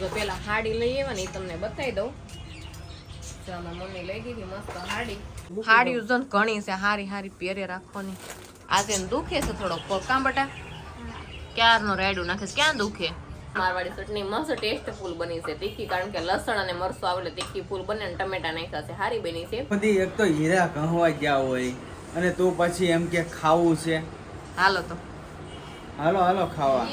તો જો હાડી લઈ આવ્યા ને એ તમને બતાવી દઉં. આમાં મમ્મી લઈ દીધી મસ્ત હાડી. હાડી ઘણી છે હારી હારી પહેરે રાખવાની. આજે દુખે છે પગ. બટા? ક્યારનો રેડું નાખે છે? ક્યાં દુખે? મારવાડી ચટણી મસ્ત ટેસ્ટફુલ બની છે તીખી કારણ કે લસણ અને મરચું આવે તીખી ફૂલ બને અને ટમેટા નાખ્યા છે. હારી બની છે. બધી એક તો હીરા કહવા ગયા હોય અને તું પછી એમ કે ખાવું છે. હાલો તો. હાલો હાલો ખાવા.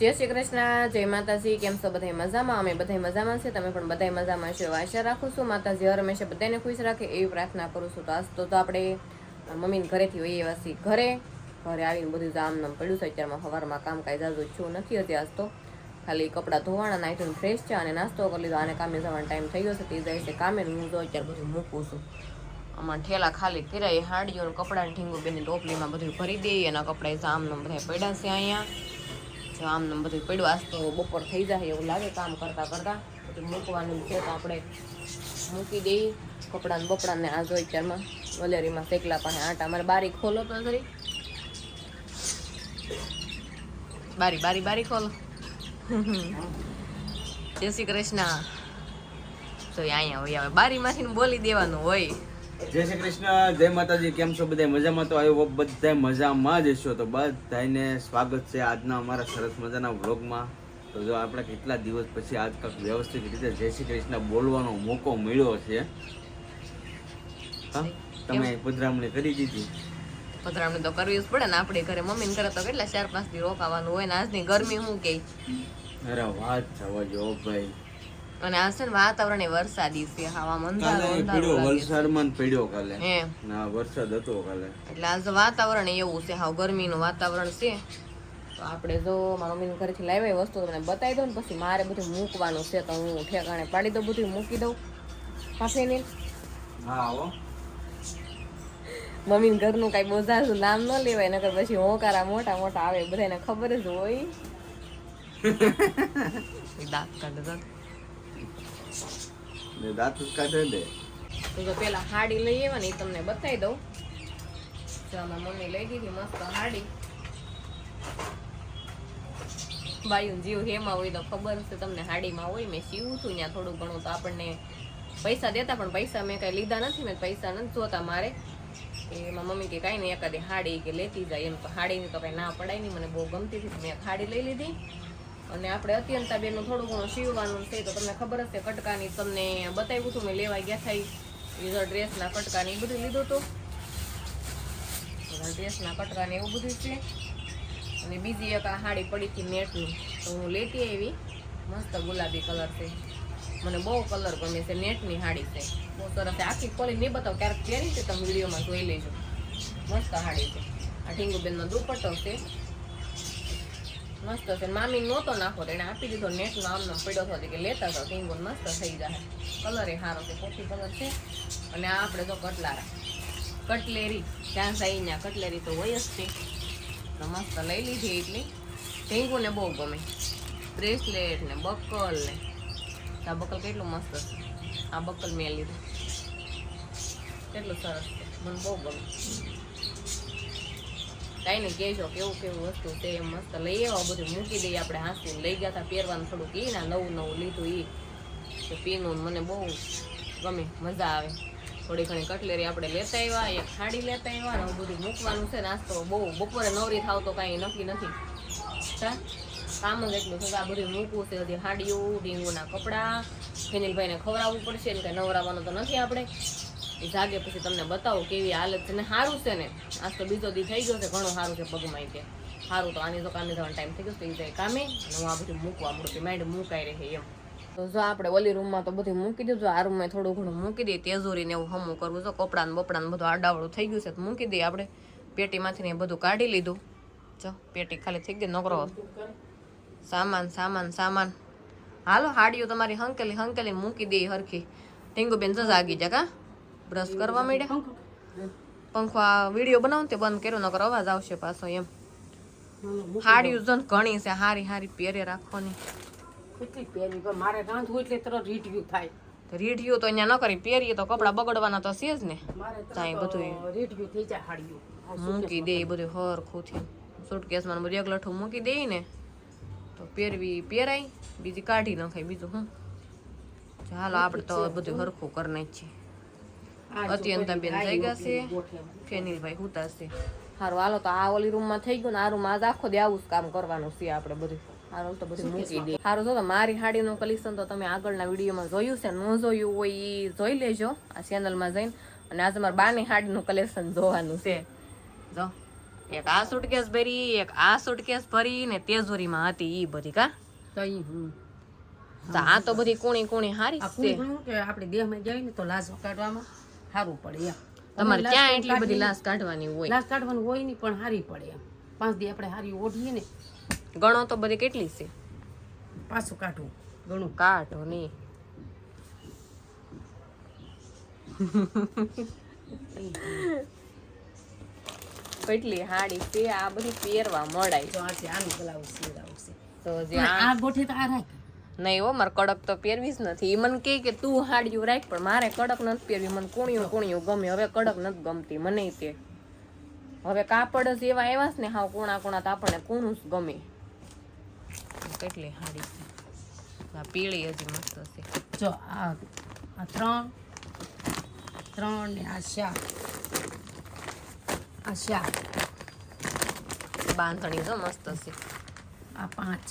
જય શ્રી કૃષ્ણ જય માતાજી કેમ છો બધા મજામાં? અમે બધા મજામાં છે તમે પણ બધા મજામાં છો આશા રાખું છું. માતાજી હર હંમેશા બધાને ખુશ રાખે એવી પ્રાર્થના કરું છું. તો આજ તો તો આપણે મમ્મીને ઘરેથી હોઈએ વાસી ઘરે ઘરે આવીને બધું જામ નામ પડ્યું છે. અત્યારમાં સવારમાં કામ કાંઈ જાજુ છું નથી હતી આજ તો. ખાલી કપડાં ધોવાના નાઈ ધોઈને ફ્રેશ છે અને નાસ્તો કરી લીધો. આને કામે જવાનો ટાઈમ થઈ ગયો છે. તે જાય છે કામે હું તો અત્યારે બધું મૂકું છું. આમાં ઠેલા ખાલી કર્યા, એ ને કપડાને ઠીંગું બેની ટોપલીમાં બધું ભરી દઈએ. એના કપડાં જામનો બધા પડ્યા છે અહીંયા. જો આમને બધું પડ્યું, આજ તો બપોર થઈ જાય એવું લાગે કામ કરતા કરતાં. બધું મૂકવાનું છે તો આપણે મૂકી દઈએ કપડાને બપડાને આ જોઈ ચારમાં વલેરીમાં શેકલા પાસે આટા. મારે બારી ખોલો તો ખરી. બારી બારી બારી ખોલો. જય શ્રી કૃષ્ણ. તો અહીંયા હોય, હવે બારીમાંથી બોલી દેવાનું હોય. જય શ્રી કૃષ્ણ જય માતાજી કેમ છો બધા મજામાં તો આવ્યો બધા મજામાં જ છો તો બધાને સ્વાગત છે આજના અમારા સરસ મજાના વ્લોગમાં. તો જો આપણે કેટલા દિવસ પછી આજ કાંઈક વ્યવસ્થિત રીતે જય શ્રી કૃષ્ણ બોલવાનો મોકો મળ્યો છે. હા તમે પધરામણી કરી દીધી. પધરામણી તો કરવી જ પડે ને આપણે ઘરે મમ્મીને ઘરે તો કેટલા ચાર પાંચથી રોકાવાનું હોય ને આજની ગરમી શું કે? અરે વાત જવા જો ભાઈ. અને આ છે ને વાતાવરણ એ વરસાદી છે હવામાન પડ્યો વલસાડમાં પડ્યો કાલે. ના વરસાદ હતો કાલે. એટલે આજે વાતાવરણ એવું છે હાવ ગરમીનું વાતાવરણ છે. તો આપણે જો મારા મમ્મીને ઘરેથી લાવ્યા એ વસ્તુ તમને બતાવી દઉં ને પછી મારે બધું મૂકવાનું છે તો હું ઠેકાણે પાડી દઉં બધું મૂકી દઉં. પાસે ને હા આવો. મમ્મી ઘરનું કાંઈ બોજારું નામ ન લેવાય નકર પછી હોકારા મોટા મોટા આવે બધાને ખબર જ હોય. દાંત કાઢે ને દાંત કાઢે દે તો જો પેલા હાડી લઈ આવ્યા ને તમને બતાવી દઉં. જો મમ્મી લઈ દીધી મસ્ત હાડી. બાયું જીવ હેમાં હોય તો ખબર છે તમને હાડીમાં હોય મેં સીવું છું ત્યાં થોડું ઘણું તો આપણને પૈસા દેતા પણ પૈસા મેં કાંઈ લીધા નથી, મેં પૈસા નથી જોતા મારે. એમાં મમ્મી કે કાંઈ નહીં, એકાદી હાડી કે લેતી જાય એમ. તો હાડીની તો કાંઈ ના પડાય નહીં મને બહુ ગમતી હતી મેં હાડી લઈ લીધી. અને આપણે અત્યંતા બેનું થોડું ઘણું સીવવાનું છે તો તમને ખબર હશે, કટકાની તમને બતાવ્યું હતું, મેં લેવા ગયા થઈ યુઝર ડ્રેસના કટકાની એ બધું લીધું હતું. ડ્રેસના કટકાને એવું બધું છે. અને બીજી એક આ હાડી પડી હતી નેટની, તો હું લેતી આવી. મસ્ત ગુલાબી કલર છે. મને બહુ કલર ગમે છે નેટની હાડી છે. બહુ સરસ આખી ખોલી નહીં બતાવું ક્યારેક પહેરી છે, તમે વિડીયોમાં જોઈ લેજો. મસ્ત હાડી છે. આ ઢીંગુબેનનો દુપટ્ટો છે. મસ્ત છે. મામી નહોતો નાખો એને આપી દીધો. નેટનો આમનો પડ્યો હતો. કે લેતા તો ટીંગુન મસ્ત થઈ જાય કલર એ સારો છે. કોફી કલર છે. અને આ આપણે તો કટલારા. કટલેરી. ત્યાં ત્યાં કટલેરી તો હોય જ છે. મસ્ત લઈ લીધી એટલી. ટીંગુને બહુ ગમે. બ્રેસલેટ ને બકલ ને. આ બકલ કેટલું મસ્ત છે. આ બકલ મેં લીધું. કેટલું સરસ છે. મને બહુ ગમે. કાંઈ નહીં કહેજો કેવું કેવું વસ્તુ એમ મસ્ત લઈ આવ્યા બધું મૂકી દઈએ. આપણે હાંસીને લઈ ગયા હતા, પહેરવાનું થોડુંક એ ના નવું નવું લીધું એ તો પીનું મને બહુ ગમે, મજા આવે. થોડી ઘણી કટલેરી આપણે લેતા આવ્યા એક ખાડી લેતા આવ્યા ને બધું મૂકવાનું છે. નાસ્તો બહુ, બપોરે નવરી થાવ તો કાંઈ નક્કી નથી? કામ જ એટલું છે આ બધું મૂકવું છે. હજી હાડીઓ ડીંગુના કપડાં, ફેનિલભાઈને ખવડાવવું પડશે ને કાંઈ નવરાવવાનું તો નથી આપણે. એ જાગે પછી તમને બતાવું કેવી હાલત છે ને સારું છે ને. આજ તો બીજો દી થઈ ગયો છે, ઘણું સારું છે પગમાં કે. સારું તો આની તો કામે જવાનો ટાઈમ થઈ ગયો છે એ જાય કામે અને હું આ બધું મૂકવા મળું કે માઇન્ડ મૂકાઈ રહે એમ. તો જો આપણે ઓલી રૂમમાં તો બધું મૂકી દીધું આ રૂમમાં થોડું ઘણું મૂકી દઈએ, તેજોરી ને એવું હમું કરવું જો કપડાને બપડાને બધું આડાવડું થઈ ગયું છે, તો મૂકી દઈએ આપણે. પેટીમાંથી એ બધું કાઢી લીધું. જો, પેટી ખાલી થઈ ગઈ, નોકરો સામાન સામાન સામાન. હાલો, હાડીઓ તમારી હંકેલી હંકેલી મૂકી દઈએ હરખી. ટીંગુબેન તો જાગી જા કા બ્રશ કરવા માંડ્યા? પંખો આ વીડિયો બનાવો ને તે બંધ કર્યો નકર અવાજ આવશે પાછો એમ. હાડી જો ને ઘણી છે હારી હારી પહેરે રાખવાની. કેટલી પહેરી? પણ મારે રાંધવું એટલે તરત રીઢ્યું થાય. રીઢિયું તો અહીંયા ન કરી પહેરીએ તો કપડા બગડવાના તો છે જ ને. ત્યાં બધું રીઢ્યું થઈ જાય હાડીયું. મૂકી દે બધું હરખું થી સુટકેસમાં બધું એક લઠ્ઠું મૂકી દે ને તો પહેરવી પહેરાય બીજી કાઢી નખાય બીજું હું. ચાલો આપણે તો બધું. હરખું કરી નાખીએ. અત્યંતાબેન થઈ ગયા છે ફેનિલભાઈ હુતાશે સારું હાલો તો આ ઓલી રૂમમાં થઈ ગયું ને આ રૂમ આજ આખો દે આવું જ કામ કરવાનું છે આપણે બધું. સારું તો બધું મૂકી દે. સારું જો તો મારી હાડીનું કલેક્શન તો તમે આગળના વિડીયોમાં જોયું છે. ન જોયું હોય એ જોઈ લેજો આ ચેનલમાં જઈને. અને આજે મારા બાની હાડીનું કલેક્શન જોવાનું છે. જો એક આ સુટકેસ ભરી એક આ સુટકેસ ભરી ને તેજોરીમાં હતી ઈ બધી કા? આ તો બધી કુણી કુણી હારી છે. આપણે દેહમાં જઈને તો લાશ કાઢવામાં. સારું પડે એમ. તમારે ક્યાં એટલી બધી લાશ કાઢવાની હોય? લાશ કાઢવાની હોય નહીં પણ સારી પડે એમ. પાંચ દી આપણે સારી ઓઢીએ ને ગણો તો બધી કેટલી છે? પાછું કાઢવું ગણું. કાઢો નહીં કેટલી હાડી છે આ બધી પહેરવા મળાય તો આજે આનું બ્લાઉઝ સીવડાવું છે. તો જે આ ગોઠે તો આ રાખ. નહીં હો મારે કડક તો પહેરવી જ નથી. એ મને કહે કે તું હાડ્યું રાખ પણ મારે કડક નથી પહેરવી. મને કુણિયું કુણિયું ગમે. હવે કડક નથી ગમતી મને તે હવે કાપડ જ એવા આવ્યા છે ને હા કુણા કુણા તો આપણને કુણું જ ગમે. કેટલી હાડી છે. આ પીળી હજી મસ્ત છે. જો આ આ ત્રણ. ત્રણ ને આ ચાર આ ચાર બાંધણી તો મસ્ત છે. આ પાંચ.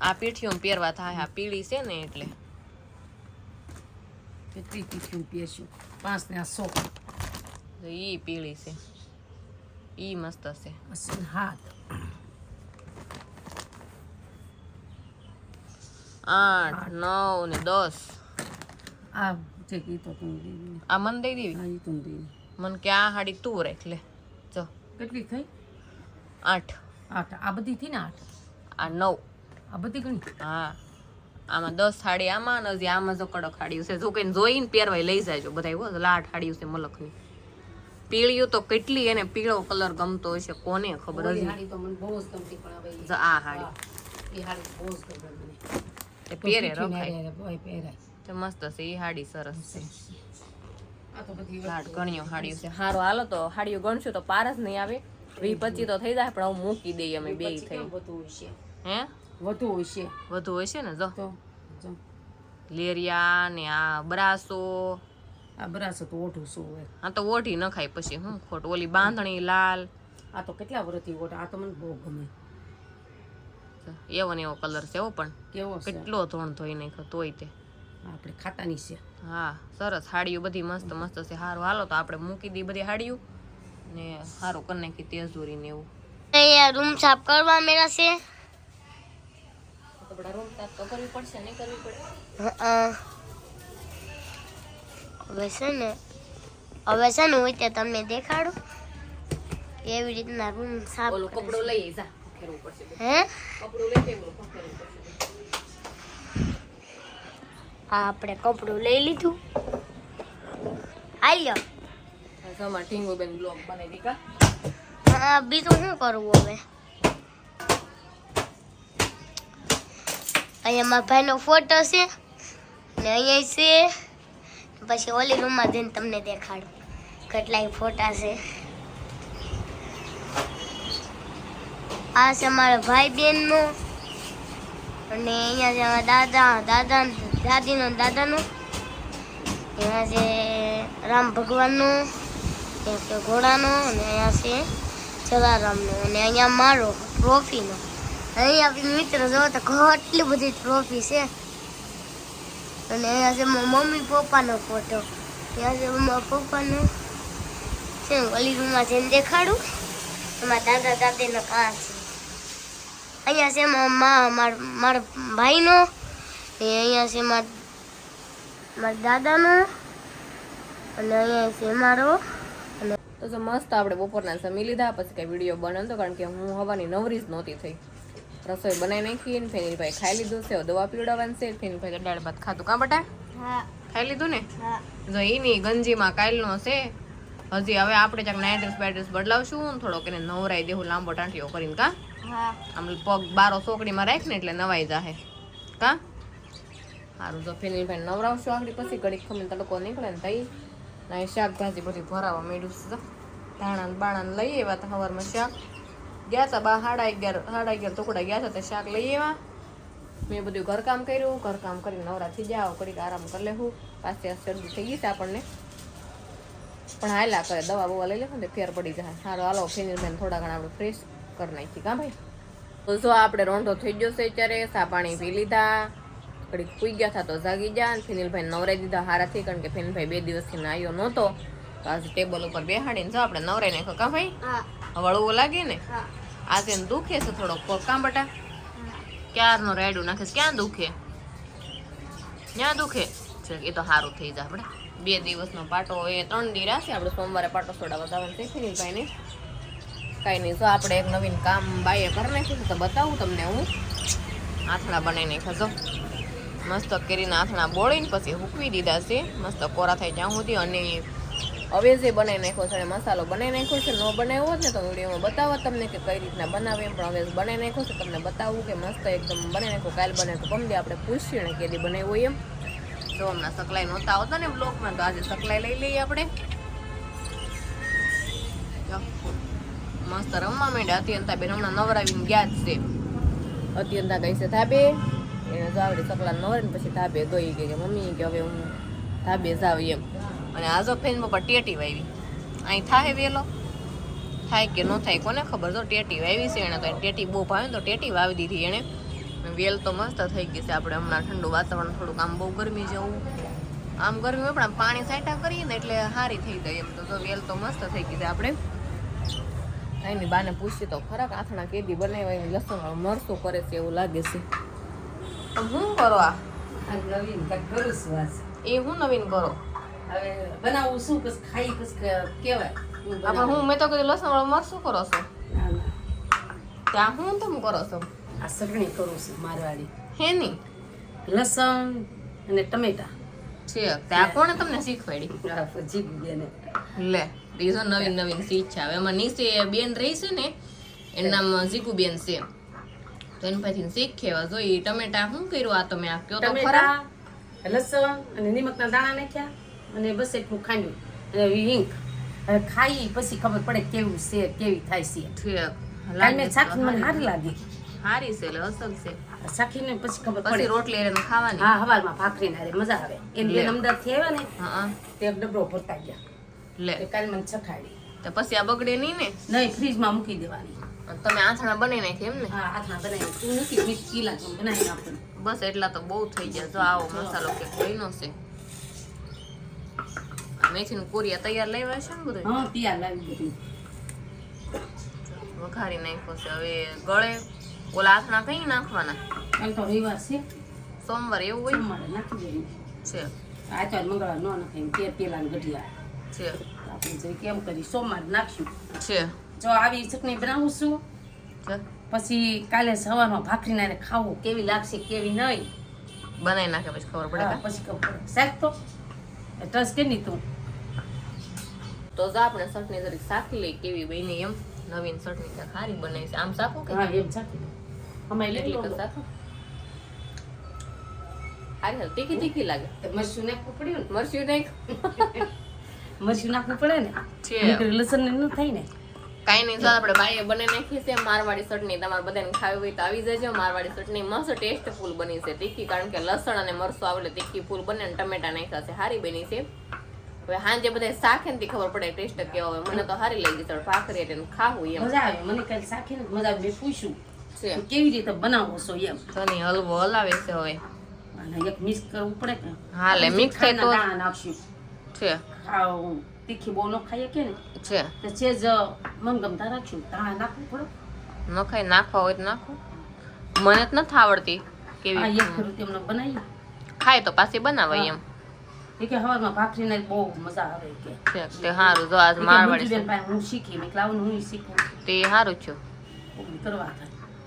આ પીઠીઓ પહેરવા થાય આ પીળી છે ને એટલે. કેટલી તીખી પીશું પાંચ ને આ સો. તો ઈ પીળી છે. ઈ મસ્ત છે. હાથ. આઠ નવ ને દસ. આ જે કીધો તું આ મન દઈ દેવી? તું મન કે આ હાડી તું રાખ લે જો. કેટલી થઈ? આઠ. આઠ. આ બધી થઈ ને આઠ? આ નવ. આ બધી ઘણી. હા. આમાં દસ સાડી આમાં ને હજી આમાં જો કડક હાડીયું છે. જો કઈ જોઈને પહેરવાય લઈ જાયજો બધા એવું લાટ હાડીયું છે મલકની. પીળિયું તો કેટલી એને પીળો કલર ગમતો હશે કોને ખબર ઓલી હજી? હાડી તો મને બહુ જ ગમતી પણ હવે જો આ હાડી. એ હાડી પહેરે રખાય. તે મસ્ત છે એ સરસ છે. હારું હાલો તો હાડીયું ગણશું તો પાર જ નહીં આવે. વી પચી તો થઈ જાય પણ હું મૂકી દઈએ અમે બે થઈ. કેમ વધુ હોય છે. વધુ હોય છે ને જો. લેરિયા ને આ બ્રાસો. આ બરાસો તો ઓઢું શું હોય? આ તો ઓઢી નખાય પછી હું ખોટ? ઓલી બાંધણી લાલ. આ તો કેટલા વર્ષથી ઓઢ? આ તો મને બહુ ગમે. એવો ને એવો કલર છે એવો પણ. કેવો કેટલો ધોણ ધોઈ નાખ્યો તોય તે. આપણે ખાતાની છે. હા સરસ હાડીઓ બધી મસ્ત મસ્ત છે. સારું હાલો તો આપણે મૂકી દઈએ બધી હાડીઓ ને સારું કરી નાખી તેજોરી ને એવું રૂમ સાફ કરવા મેળા છે. કપડા રૂમ સાફ તો કરવી પડશે નહીં કરવી પડે? હવે છે ને હવે છે ને હું ત્યાં તમને દેખાડું. એવી રીતના રૂમ સાફ ઓલું કપડું લઈ જા. હે? કપડું લઈ આ આપણે કપડું લઈ લીધું. આલ્યો જમા ઢીંગુ બેન બ્લોગ બનાવી કા હા બીજું શું કરવું હવે? અહીંયા મારા ભાઈનો ફોટો છે. ને અહીંયા છે. પછી ઓલી રૂમમાં જઈને તમને દેખાડું. કેટલાય ફોટા છે. આ છે મારા ભાઈ બહેનનો અને અહીંયા છે અમારા દાદા દાદા, દાદીનો દાદાનો. અહીંયા છે રામ ભગવાનનું ઘોડાનો, અને અહીંયા છે જલારામનો. અને અહીંયા મારો ટ્રોફીનો અહીંયા આપણે મિત્ર જો તો કેટલી બધી ટ્રોફી છે. અને અહીંયા છે મમ્મી પપ્પાનો ફોટો ત્યાં છે મારા પપ્પાનો. છે, ઓલી રૂમમાં જઈને દેખાડું. એમાં દાદા દાદીનો કાર છે. અહીંયા છે મારા મારા ભાઈનો. ને અહીંયા છે મારા મારા દાદાનો. અને અહીંયા છે મારો. તો મસ્ત આપણે બપોરના સમી લીધા, પછી કઈ વીડિયો બનાવતો કારણ કે હું હવાની નવરી જ નહોતી થઈ. રસોઈ બનાવી નાખી ને ફેનિલભાઈ ખાઈ લીધું છે દવા પીવડાવવાની છે ફેનિલભાઈ તો દાળ ભાત ખાતું કાં બટા? ખાઈ લીધું ને? જો એની ગંજીમાં કાલનો છે. હજી હવે આપણે ચાક નાઇટ ડ્રેસ બેડ્રેસ બદલાવશું થોડોક એને નવરાઈ દેવું લાંબો ટાંટીઓ કરીને કા? આમ પગ બારો સોકડીમાં રાખ ને એટલે નવાઈ જાહે. કા? સારું જો ફેનિલભાઈ નવરાવશું આગળ પછી ઘડીક ખમીને તડકો નીકળે ને તઈ ના શાકભાજી બધી ભરાવા માંડ્યું છે ધાણા બાણા ને લઈ આવ્યા હતા સવારમાં શાક. ગયા હતા બા સાડા અગિયાર સાડા અગિયાર ટુકડા ગયા હતા તે શાક લઈ આવ્યા. મેં બધું ઘરકામ કર્યું ઘરકામ કરીને નવરા થઈ જાઓ ઘડીક આરામ કરી લેવું પાસે શરદી થઈ ગઈ છે આપણને. પણ હાલા કરે દવા બવા લઈ લેવું ને ફેર પડી જાય. સારું હાલો ફેનિલબેન થોડા ઘણા આપણે ફ્રેશ કરી નાખી કાં ભાઈ? તો જો આપણે રોંઢો થઈ ગયો છે અત્યારે સા પાણી પી લીધા. ઘડીક પૂઈ ગયા હતા તો જાગી ગયા અને ફેનિલભાઈ નવરાઈ દીધા હારાથી કારણ કે ફેનિલભાઈ બે દિવસથી નાયો નહોતો. તો આજે ટેબલ ઉપર બેહાડીને જો આપણે નવરાઈ નાખ્યો કાં ભાઈ? વળવું લાગે ને? હા. આજે તેને દુખે છે થોડોક પગ, કાં બટા? ક્યારનો રાયડું નાખે છે? ક્યાં દુખે? ક્યાં દુખે? એ તો સારું થઈ જાય આપણે બે દિવસનો પાટો એ ત્રણ દી રાખે આપણે સોમવારે પાટો સોડાવવા જવાનું છે નહીં કાંઈ નહીં, જો આપણે એક નવીન કામ બાઈએ કરી નાખ્યું તો બતાવું તમને હું. આથણા બનાવીને ખસો મસ્ત કેરીના આથણા બોળીને પછી હૂકવી દીધા છે. મસ્ત કોરા થાય જ્યાં સુધી અને હવે બનાવી નાખ્યો છે અને મસાલો બનાવી નાખ્યો છે, ન બનાવ્યો હોત ને તો વિડીયોમાં બતાવો તમને કે કઈ રીતના બનાવે એમ, પણ હવે બનાવી નાખ્યો છે, તમને બતાવું કે મસ્ત એકદમ બનાવી નાખ્યો, કાલ બને તો ગમે આપણે પૂછીએ ને કેદી બનાવ્યું હોય એમ. જો હમણાં સકલાઈ નહોતા આવતા ને બ્લોકમાં તો આજે સકલાઈ લઈ લઈએ આપણે. મસ્ત રમવા માંડ્યા. અત્યંતા બેન હમણાં નવરાવીને ગયા જ છે. અત્યંતા કહી છે ધાબે. એને જો આવડે સકલા નવરે પછી ધાબે ગઈ કે મમ્મી કે હવે હું ધાબે જાવ એમ. અને આજો ફેન પપ્પા ટેટી વાવી અહીં થાય વેલો? થાય કે ન થાય કોને ખબર? તો ટેટી વાવી છે એને તો ટેટી બહુ ભાવે તો ટેટી વાવી દીધી એણે. વેલ તો મસ્ત થઈ ગઈ છે આપણે હમણાં ઠંડુ વાતાવરણ થોડુંક. આમ બહુ ગરમી જેવું. આમ ગરમી હોય પણ આમ પાણી સાઈટા કરીએ ને એટલે સારી થઈ જાય એમ. તો વેલ તો મસ્ત થઈ ગઈ છે આપણે. એની બાને પૂછીએ તો ખરાક આથણા કેદી બનાવ્યા એની લસણ મરસું કરે છે એવું લાગે છે. તો હું કરો આ? આ નવીન કરું છું એ હું નવીન કરો? હવે બનાવું શું પછી ખાઈ પછી કહેવાય હું હું મેં તો કીધું લસણ વાળું મરસું કરો છો. ત્યાં હું. તમે કરો છો? આ સગણી કરું છું મારવાડી. હે નહીં લસણ અને ટમેટા. છે ત્યાં કોણે તમને શીખવાડી? પછી બેને. લે બીજો નવીન નવીન શીખ છે. હવે એમાં નીચે બેન રહી છે ને એનું નામ જીકુ બેન છે. તો એની પછી શીખે. જોઈએ ટમેટા શું કર્યું? આ તમે આ કયો તો ખરા. લસણ અને નિમકના દાણા નાખ્યા. અને બસ એટલું ખાંડ્યું. અને હિંગ. હવે ખાઈ પછી ખબર પડે કેવું છે કેવી થાય છે. કાલે સાખી મને સારી લાગી. સારી છે એટલે અસલ છે. ચાખીને પછી ખબર પડે. રોટલી એને ખાવાની. હા હવારમાં ભાખરી ના મજા આવે. એને લે. અમદાવાદથી આવ્યા ને હા તે ડબરો ભરતા ગયા. લે. કાલ મને ચખાડી તો પછી આ બગડે નહીં ને? નહીં ફ્રીજમાં મૂકી દેવાની. તમે આથણા બનાવી નાખી એમ ને? હા આથણા બનાવી. તું નથી વીસ કિલા બનાવી નાખું બસ એટલા તો બહુ થઈ ગયા. જો આવો મસાલો કે કોઈ નો છે. મેથીનું કોરિયા તૈયાર લેવા છે ને બધું હા તૈયાર લાવી વઘારી નાખ્યો છે. હવે ગળે ઓલા આથણા કઈ નાખવાના? કાલ તો રવિવાર છે. સોમવાર એવું હોય? મારે નાખી દેવું. છે. આચાર મંગળવાર નો નખાય તે પેલા ગઢિયા છે. આપણે જઈ કેમ કરી સોમવાર નાખશું. છે. જો આવી ચટણી બનાવું છું પછી કાલે સવારમાં ભાખરી નારે ખાવું કેવી લાગશે કેવી નહીં. બનાવી નાખે પછી ખબર પડે પછી ખબર પડે. સાહેબ તો ટ્રસ કે નહીં તું? તો જો આપણે ચટણી જરીક શાકી લઈ કેવી બની એમ. નવીન ચટણી તો ખારી બનાવી છે આમ શાકું કે હા એમ શાકી અમારે એટલી તો શાકું હારી હાલ તીખી તીખી લાગે. મરચું ને પડ્યું મરચું ને મરચું ના પડે ને? છે. લસણ ને ન થાય ને? કાંઈ નહીં ચાલ આપણે બાઈએ બને નાખી છે મારવાડી ચટણી તમારે બધાને ખાવી હોય તો આવી જજો. મારવાડી ચટણી મસ્ત ટેસ્ટફુલ બની છે તીખી. કારણ કે લસણ અને મરસું આવે તીખી ફૂલ બને અને ટમેટા નાખ્યા છે. સારી બની છે. હવે સાંજે બધા શાખે ને ખબર પડે ટેસ્ટ કેવો હોય. મને તો સારી લાગી તો ભાખરી એટલે ખાવું એમ. મજા આવે. મને કાલે શાખીને મજા આવે. મેં પૂછ્યું કેવી રીતે બનાવો છો એમ? શની હલવો હલાવે છે હવે. અને એક મિક્સ કરવું પડે કે? હા એટલે મિક્સ થાય તો. નાખશું. છે. ખાવ તીખી બહુ ન ખાઈએ કે ને? છે. તો છે જ મનગમતા રાખશું. ધાણા નાખવું પડે. ન ખાઈ નાખવા હોય તો નાખો. મને તો નથી આવડતી આ એક તેમને બનાવી ખાય તો પાછી બનાવાય એમ. એ કે હવારમાં ભાખરીને બહુ મજા આવે કે. તે સારું જો આજ મારવાડી મંજુબેન પાસે હું શીખી મેં લાવું હું શીખું. તે સારું છે. કરવા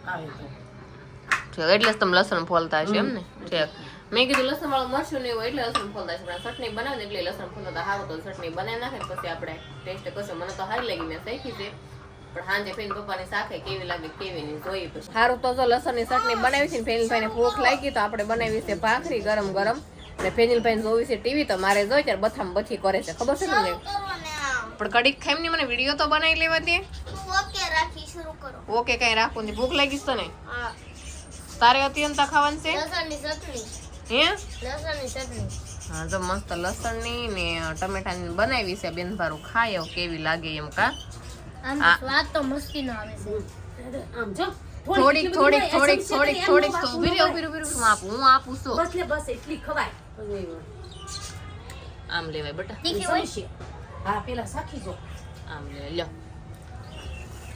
આવે તો. એટલે તમે લસણ ફોલતા હશે એમ ને? ઠીક મેં કીધું લસણ વાળું મરશું નહીં હોય એટલે લસણ ફોલતા છે પણ ચટણી બનાવે ને એટલે લસણ ફોલતા હા તો ચટણી બનાવી નાખે પછી આપણે ટેસ્ટ કરશું. મને તો સારી લાગી મેં શીખી છે. પણ સાંજે ફેન પપ્પાની શાખે કેવી લાગે કેવી નહીં જોઈએ પછી. સારું તો જો લસણની ચટણી બનાવી છે ને ભાઈ ભૂખ લાગી તો આપણે બનાવી છે ભાખરી ગરમ ગરમ. ને ફેનિલભાઈ જોવી છે ટીવી તો મારે જોઈ ત્યારે બથામ બથી કરે છે. ખબર છે તમને? પણ કડીક ખાઈને મને વીડિયો તો બનાવી લેવા દે. ઓકે રાખી શરૂ કરો. ઓકે કઈ રાખું ને ભૂખ લાગીશ તને? ને તારે અત્યંત ખાવાનું છે? લસણની ચટણી. હે? લસણની ચટણી. હા તો મસ્ત લસણની ને ટમેટાની બનાવી છે. બેન ભારું ખાય કેવી લાગે એમ કા? આમ સ્વાદ તો મસ્તીનો આવે છે. આમ જો. થોડીક થોડીક થોડીક થોડીક થોડીક તો. ઊભી ન ઊભી ઊભી હું આપું હું આપું છું. બસ લે બસ એટલી ખવાય. આમ લેવાય બેટા. તીખી હોય? સમજશે. હા પેલા સાખી જો. આમ લે લ્યો.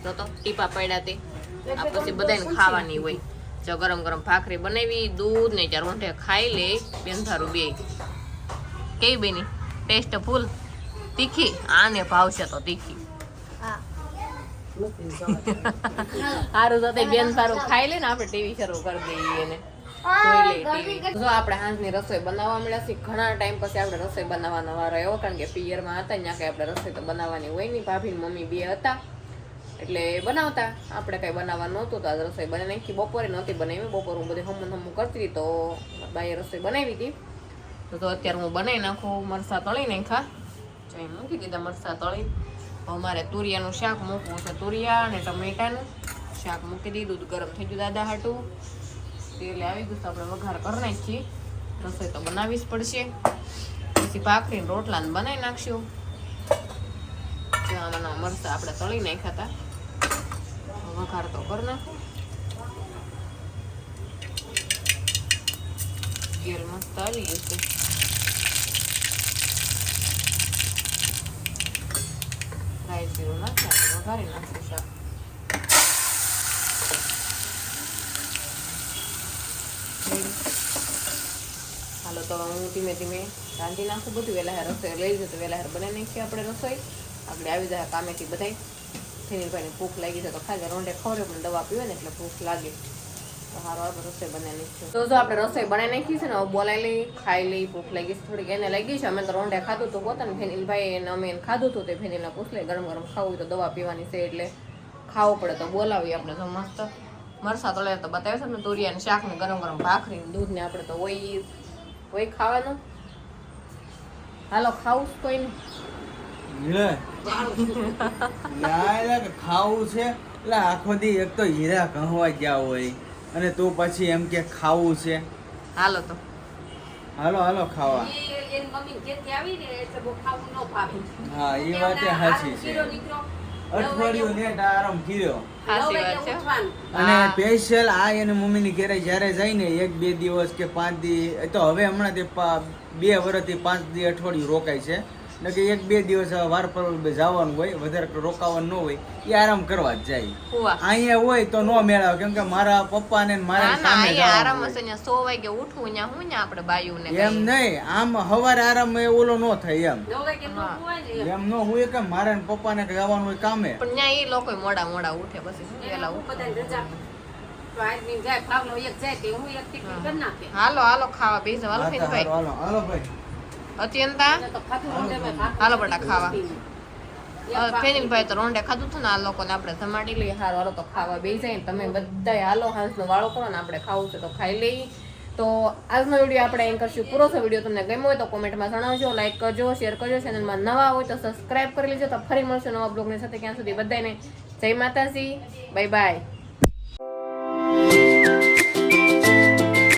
તો તો ટીપા પડ્યા તે. આ પછી બધાને ખાવાની હોય. જો ગરમ ગરમ ભાખરી બનાવી દૂધ ને ચાર ઊંઠે ખાઈ લે બેન થારું બે કેવી બેની? ટેસ્ટ ફૂલ? તીખી? આને ભાવશે તો તીખી. હા. સારું તો તે બેન સારું ખાઈ લે ને આપણે ટીવી શરૂ કરી દઈએ એને. જો આપણે હાંજની રસોઈ બનાવવા મળ્યા છીએ ઘણા ટાઈમ પછી આપણે રસોઈ બનાવવાનો વારો આવ્યો કારણ કે પિયરમાં હતા ત્યાં કંઈ આપણે રસોઈ તો બનાવવાની હોય નહીં. ભાભી મમ્મી બે હતા એટલે બનાવતા. આપણે કંઈ બનાવવા નહોતું તો આજે રસોઈ બનાવી નાખી. બપોરે નહોતી બનાવી બપોર હું બધી હમું હમું કરતી હતી તો બાઈએ રસોઈ બનાવી હતી. તો તો અત્યારે હું બનાવી નાખું મરસા તળી નાખા મૂકી દીધા મરસા તળી. હવે મારે તુરિયાનું શાક મૂકવું છે. તુરિયા અને ટમેટાનું શાક મૂકી દીધું. ગરમ થઈ ગયું દાદા હાટું. તેલ આવી ગયું તો આપણે વઘાર કરી નાખીએ. રસોઈ તો બનાવવી જ પડશે. પછી ભાખરીને રોટલાને બનાવી નાખશું. જો આમાંના મરચાં આપણે તળી નાખ્યા હતા. વઘાર તો કરી નાખું. તેલ મસ્ત આવી ગયું છે. રાઈ જીરું નાખી આપણે વઘારી નાખશું શાક હાલો તો હું ધીમે ધીમે રાંધી નાખું બધું વહેલા હાર રસોઈ લઈ જતો વહેલા હાર બનાવી નાખીએ આપણે રસોઈ આપણે આવી જાય કામેથી બધાય થઈને ભૂખ લાગી છે તો ખાલી રોંડે ખવડે પણ દવા પીવે ને એટલે ભૂખ લાગે તો હારો રસોઈ બનાવી નાખીશું તો આપણે રસોઈ બનાવી નાખી છે ને બોલાવી લઈ, ખાઈ લઈ, ભૂખ લાગી છે, થોડીક એને લાગી છે. અમે તો રોંડે ખાધું હતું પોતાને ફેનિલભાઈ એને અમે એને ખાધું હતું, તે ફેનિલને પૂછ ગરમ ગરમ ખાવું હોય તો દવા પીવાની છે, એટલે ખાવું પડે તો બોલાવીએ આપણે તો મસ્ત. મરસા તળે તો બતાવે છે ને તુરિયાને શાક ને ગરમ ગરમ ભાખરી ને દૂધ ને આપણે તો હોય હોય ખાવાનું. હાલો, ખાવું જ કોઈ લે. યાર ખાવું છે? એટલે આખો દી એક તો હીરા કહવા ગયા હોય. અને તું પછી એમ કે ખાવું છે. હાલો તો. હાલો હાલો ખાવા. એ એની મમ્મી ઘેરથી આવી ને એટલે બહુ ખાવું ન ભાવે. હા એ વાત સાચી છે. અઠવાડિયું નેટ આરામ કર્યો. અને સ્પેશિયલ આ એને મમ્મીની ઘેરે જ્યારે જાય ને એક બે દિવસ કે પાંચ દી તો હવે હમણાં તે બે વર્ષથી પાંચ દી અઠવાડિયું રોકાય છે. કે એક બે દિવસ વાર પર જવાનું હોય વધારે રોકાવાનું ન હોય એ આરામ કરવા જ જાય. હુવા. અહીંયા હોય તો ન મેળાવે કેમ કે મારા પપ્પા ને મારા ના ના અહીંયા આરામ હશે ત્યાં સો વાગે ઉઠવું ત્યાં હું ને આપણે બાયું ને એમ નહીં આમ હવાર આરામ એ ઓલો નો થાય એમ. એમ ન હોય નો કે મારા ને પપ્પા ને જવાનું હોય કામે. પણ ત્યાં એ લોકો મોડા મોડા ઉઠે પછી વેલા ઉઠે. હાલો હાલો ખાવા બેસો હાલો હાલો હાલો ભાઈ. અત્યંતા? હાલો બેટા ખાવા. ફેનિલભાઈ તો રોંડે ખાધું હતું ને આ લોકોને આપણે જમાડી લઈએ હારો હાલો તો ખાવા બેસી જાય ને તમે બધાય હાલો હાંસનો વાળો કરો ને આપણે ખાવું છે તો ખાઈ લઈએ. તો આજનો વીડિયો આપણે એમ કરશું પૂરો થયો વીડિયો તમને ગમ્યો હોય તો કોમેન્ટમાં જણાવજો લાઈક કરજો શેર કરજો ચેનલમાં નવા હોય તો સબસ્ક્રાઇબ કરી લેજો તો ફરી મળશું નવા બ્લોગની સાથે ક્યાં સુધી બધાને જય માતાજી બાય બાય.